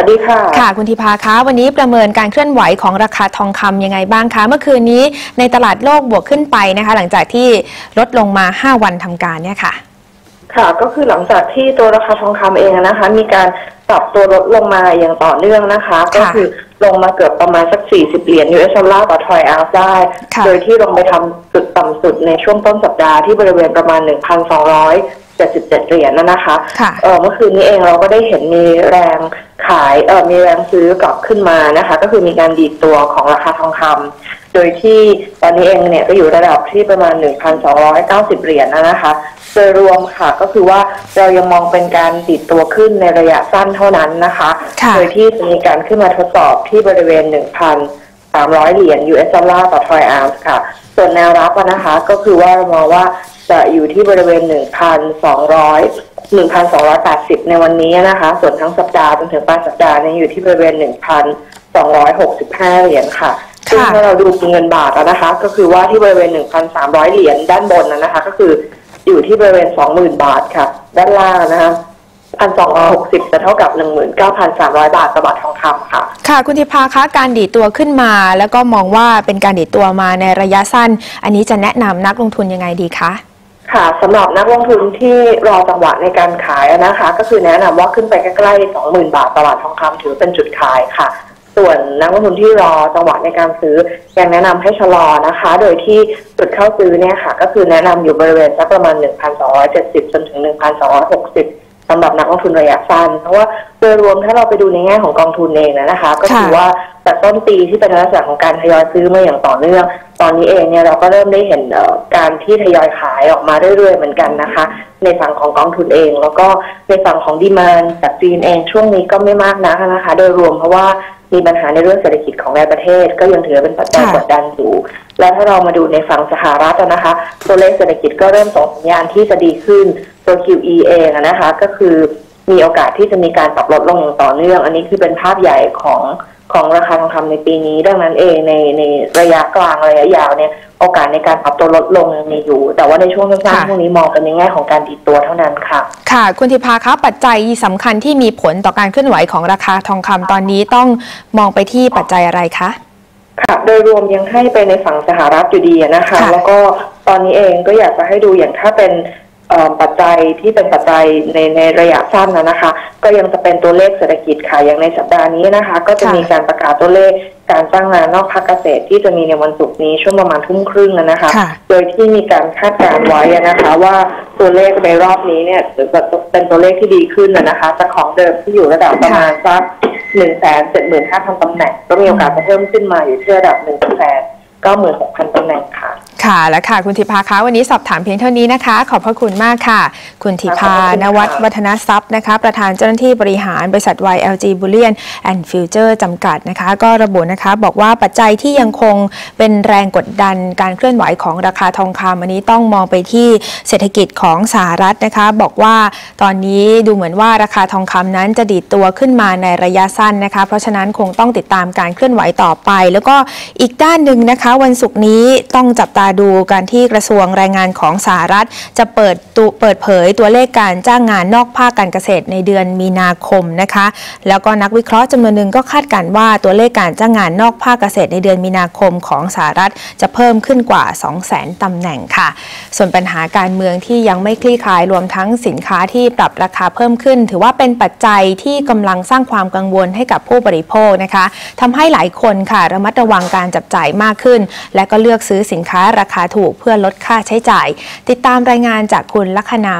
วัสดีค่ะ ค่ะ คุณธิพาคะวันนี้ประเมินการเคลื่อนไหวของราคาทองคำยังไงบ้างคะ เมื่อคืนนี้ในตลาดโลกบวกขึ้นไปนะคะ หลังจากที่ลดลงมา 5 วันทำการเนี่ยค่ะ ค่ะก็คือหลังจากที่ตัวราคาทองคำเองนะคะ มีการปรับตัวลดลงมาอย่างต่อเนื่องนะคะ ก็คือลงมาเกือบประมาณสัก 40 เหรียญ US ดอลลาร์ต่อทอยออนซ์ได้ค่ะโดยที่ลงไปทำจุดต่ำสุดในช่วงต้นสัปดาห์ที่บริเวณประมาณ 1,277เหรียญนนะคะค่ะเออเมื่อคืนนี้เองเราก็ได้เห็นมีแรงขายเออมีแรงซื้อกลับขึ้นมานะคะ ก็คือมีการดีดตัวของราคาทองคำโดยที่ตอนนี้เองเนี่ยก็อยู่ระดับที่ประมาณ 1,290 เหรียญนนะคะโดยรวมค่ะก็คือว่าเรายังมองเป็นการดีดตัวขึ้นในระยะสั้นเท่านั้นนะคะค่ะโดยที่จะมีการขึ้นมาทดสอบที่บริเวณ 1,300 เหรียญ US ดอลลาร์ต่อทรอยออนซ์ค่ะ ส่วนแนวรับอะนะคะก็คือว่าเรามองว่าจะอยู่ที่บริเวณ 1,200 1,280 ในวันนี้นะคะ ส่วนทั้งสัปดาห์จนถึงปลายสัปดาห์เนี่ยอยู่ที่บริเวณ 1,265 เหรียญค่ะซึ่งถ้าเราดูเงินบาทอะนะคะ ก็คือว่าที่บริเวณ 1,300 เหรียญด้านบนนะนะคะ ก็คืออยู่ที่บริเวณ 20,000 บาทค่ะ ด้านล่างนะคะ 1,260 จะเท่ากับ 19,300 บาทต่อบาททองคำค่ะ ค่ะ คุณธิพาคะการดีดตัวขึ้นมา แล้วก็มองว่าเป็นการดีดตัวมาในระยะสั้น อันนี้จะแนะนำนักลงทุนยังไงดีคะค่ะสำหรับนักลงทุนที่รอจังหวะในการขายนะคะ ก็คือแนะนำว่าขึ้นไปใกล้ๆ20,000 บาทตลาดทองคำถือเป็นจุดขายค่ะส่วนนักลงทุนที่รอจังหวะในการซื้อยังแนะนำให้ชะลอนะคะ โดยที่จุดเข้าซื้อเนี่ยค่ะ ก็คือแนะนำอยู่บริเวณสักประมาณ 1,270 จนถึง 1,260 สำหรับนักลงทุนระยะสั้นเพราะว่าโดยรวมถ้าเราไปดูในแง่ของกองทุนเองนะคะ ก็คือค่ะว่าจากต้นปีที่เป็นลักษณะของการทยอยซื้อมาอย่างต่อเนื่อง ตอนนี้เองเนี่ยเราก็เริ่มได้เห็นเอ่อการที่ทยอยขายออกมาเรื่อยๆเหมือนกันนะคะ ในฝั่งของกองทุนเอง แล้วก็ในฝั่งของดีมานจากจีนเองช่วงนี้ก็ไม่มากนักนะคะ โดยรวมเพราะว่ามีปัญหาในเรื่องเศรษฐกิจของในประเทศ ก็ยังถือเป็นปัจจัยค่ะกดดันอยู่แล้วถ้าเรามาดูในฝั่งสหรัฐอะนะคะ ตัวเลขเศรษฐกิจก็เริ่มส่งสัญญาณที่จะดีขึ้น ตัว QE เองอะนะคะ ก็คือมีโอกาสที่จะมีการปรับลดลงอย่างต่อเนื่อง อันนี้คือเป็นภาพใหญ่ของของราคาทองคำในปีนี้ ดังนั้นเองในในระยะกลางระยะยาวเนี่ยโอกาสในการปรับตัวลดลงยังมีอยู่ แต่ว่าในช่วงสั้นค่ะๆช่วงนี้มองเป็นในแง่ของการดีดตัวเท่านั้นค่ะ ค่ะ คุณธิพาคะปัจจัยสำคัญที่มีผลต่อการเคลื่อนไหวของราคาทองคำตอนนี้ต้องมองไปที่ปัจจัยอะไรคะค่ะ โดยรวมยังให้ไปในฝั่งสหรัฐอยู่ดีอะนะคะค่ะแล้วก็ตอนนี้เองก็อยากจะให้ดูอย่างถ้าเป็นเอ่อ ปัจจัยที่เป็นปัจจัยในในระยะสั้นนะนะคะ ก็ยังจะเป็นตัวเลขเศรษฐกิจค่ะอย่างในสัปดาห์นี้นะคะ ก็จะค่ะมีการประกาศตัวเลขการจ้างงานนอกภาคเกษตรที่จะมีในวันศุกร์นี้ช่วงประมาณทุ่มครึ่งอะนะคะค่ะโดยที่มีการคาดการณ์ไว้อะนะคะว่าตัวเลขในรอบนี้เนี่ยจะเป็นตัวเลขที่ดีขึ้นอะนะคะจากของเดิมที่อยู่ระดับประมาณสักหนึ่งแสนเจ็ดหมื่นห้าพันตำแหน่งก็มีโอกาสจะเพิ่มขึ้นมาอยู่ที่ระดับหนึ่งแสนเก้าหมื่นหกพันตำแหน่งค่ะ ค่ะและค่ะ คุณธิพาคะวันนี้สอบถามเพียงเท่านี้นะคะ ขอบพระคุณมากค่ะ คุณธิพาขอบคุณค่ะนวัฒน์วัฒนทรัพย์นะคะ ประธานเจ้าหน้าที่บริหารบริษัท YLG Bullion and Future จำกัดนะคะ ก็ระบุนะคะบอกว่าปัจจัยที่ยังคงเป็นแรงกดดันการเคลื่อนไหวของราคาทองคำอันนี้ต้องมองไปที่เศรษฐกิจของสหรัฐนะคะ บอกว่าตอนนี้ดูเหมือนว่าราคาทองคำนั้นจะดีดตัวขึ้นมาในระยะสั้นนะคะ เพราะฉะนั้นคงต้องติดตามการเคลื่อนไหวต่อไป แล้วก็อีกด้านหนึ่งนะคะ วันศุกร์นี้ต้องจับตาดูการที่กระทรวงแรงงานของสหรัฐ จะเปิดตเปิดเผยตัวเลขการจ้างงานนอกภาคการเกษตรในเดือนมีนาคมนะคะ แล้วก็นักวิเคราะห์จำนวนหนึ่งก็คาดการณ์ว่าตัวเลขการจ้างงานนอกภาคเกษตรในเดือนมีนาคมของสหรัฐ จะเพิ่มขึ้นกว่า 200,000ตำแหน่งค่ะ ส่วนปัญหาการเมืองที่ยังไม่คลี่คลายรวมทั้งสินค้าที่ปรับราคาเพิ่มขึ้น ถือว่าเป็นปัจจัยที่กำลังสร้างความกังวลให้กับผู้บริโภคนะคะทำให้หลายคนค่ะระมัดระวังการจับจ่ายมากขึ้น และก็เลือกซื้อสินค้าราคาถูกเพื่อลดค่าใช้จ่าย ติดตามรายงานจากคุณลัคนา